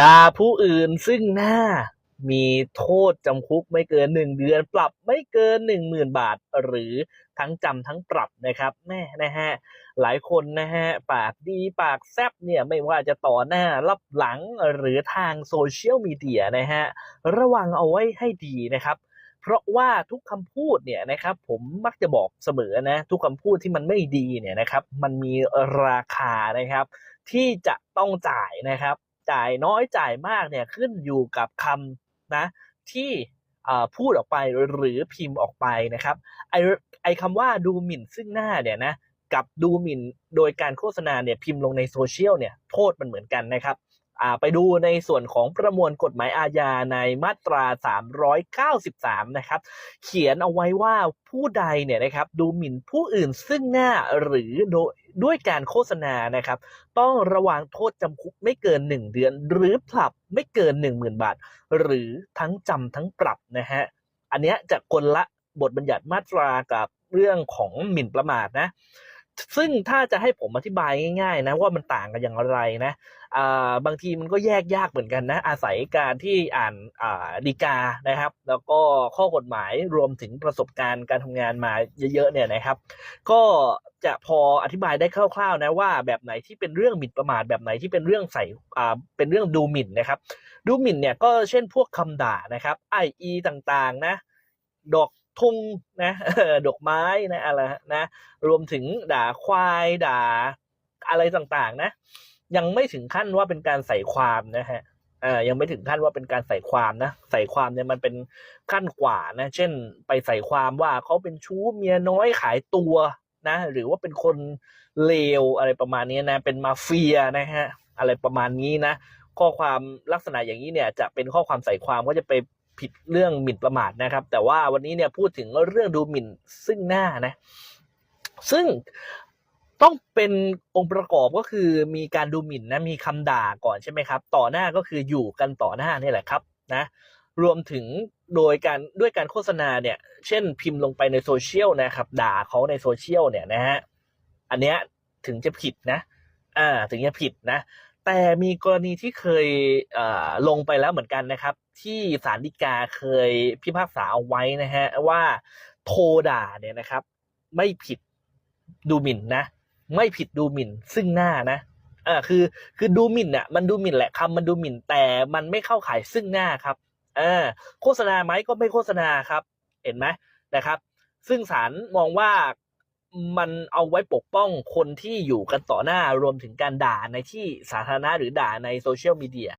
ด่าผู้อื่นซึ่งหน้ามีโทษจำคุกไม่เกินหนึ่งเดือน ปรับไม่เกินหนึ่งหมื่นบาท หรือทั้งจำทั้งปรับนะครับแม่นะฮะหลายคนนะฮะปากดีปากแซบเนี่ยไม่ว่าจะต่อหน้ารับหลังหรือทางโซเชียลมีเดียนะฮะระวังเอาไว้ให้ดีนะครับเพราะว่าทุกคำพูดเนี่ยนะครับผมมักจะบอกเสมอนะทุกคำพูดที่มันไม่ดีเนี่ยนะครับมันมีราคานะครับที่จะต้องจ่ายนะครับ จ่ายน้อยจ่ายมากเนี่ยขึ้นอยู่กับคำนะที่พูดออกไปหรือพิมพ์ออกไปนะครับไอไอคำว่าดูหมิ่นซึ่งหน้าเนี่ยนะกับดูหมิ่นโดยการโฆษณาเนี่ยพิมพ์ลงในโซเชียลเนี่ยโทษมันเหมือนกันนะครับ ไปดูในส่วนของประมวลกฎหมายอาญาในมาตรา 393 นะครับ เขียนเอาไว้ว่าผู้ใดเนี่ยนะครับดูหมิ่นผู้อื่นซึ่งหน้าหรือโดยด้วยการโฆษณานะครับ ต้องระวังโทษจำคุกไม่เกิน 1 เดือน หรือปรับไม่เกิน 10,000 บาท หรือทั้งจำทั้งปรับนะฮะ อันเนี้ยจะคนละบทบัญญัติมาตรากับเรื่องของหมิ่นประมาทนะ ซึ่งถ้าจะให้ผมอธิบายง่ายๆนะว่ามันต่างกันอย่างไรนะบางทีมันก็แยกยากเหมือนกันนะ อาศัยการที่อ่านดีกานะครับ แล้วก็ข้อกฎหมายรวมถึงประสบการณ์การทำงานมาเยอะๆเนี่ยนะครับ ก็จะพออธิบายได้คร่าวๆนะว่าแบบไหนที่เป็นเรื่องหมิ่นประมาทแบบไหนที่เป็นเรื่องใส่เป็นเรื่องดูหมิ่นนะครับ ดูหมิ่นเนี่ยก็เช่นพวกคำด่านะครับไออีต่างๆนะดอก ทุงนะดอกไม้นะอะไรนะ รวมถึงด่าควายด่าอะไรต่างๆ นะ ยังไม่ถึงขั้นว่าเป็นการใส่ความนะฮะเอ่อยังไม่ถึงขั้นว่าเป็นการใส่ความนะ ใส่ความเนี่ยมันเป็นขั้นกว่านะ เช่น ไปใส่ความว่าเขาเป็นชู้เมียน้อยขายตัวนะ หรือว่าเป็นคนเลวอะไรประมาณนี้นะ เป็นมาเฟียนะฮะ อะไรประมาณนี้นะ ข้อความลักษณะอย่างนี้เนี่ยจะเป็นข้อความใส่ความก็จะไป ผิดเรื่องหมิ่นประมาทนะครับ แต่ว่าวันนี้เนี่ยพูดถึงเรื่องดูหมิ่นซึ่งหน้านะ ซึ่งต้องเป็นองค์ประกอบก็คือมีการดูหมิ่นนะมีคำด่าก่อนใช่ไหมครับ ต่อหน้าก็คืออยู่กันต่อหน้านี่แหละครับนะ รวมถึงโดยการด้วยการโฆษณาเนี่ย เช่นพิมพ์ลงไปในโซเชียลนะครับ ด่าเขาในโซเชียลเนี่ยนะฮะอันเนี้ยถึงจะผิดนะอ่าถึงจะผิดนะ แต่มีกรณีที่เคยลงไปแล้วเหมือนกันนะครับ ที่ศาลฎีกาเคยพิพากษาเอาไว้นะฮะว่าโทด่าเนี่ยนะครับ ไม่ผิดดูหมิ่นนะ ไม่ผิดดูหมิ่นซึ่งหน้านะอ่าคือคือดูหมิ่นอะมันดูหมิ่นแหละคำมันดูหมิ่น แต่มันไม่เข้าข่ายซึ่งหน้าครับอ่าโฆษณาไหมก็ไม่โฆษณาครับ เห็นไหมนะครับ ซึ่งศาลมองว่า มันเอาไว้ปกป้องคนที่อยู่กันต่อหน้ารวมถึงการด่าในที่สาธารณะหรือด่าในโซเชียลมีเดีย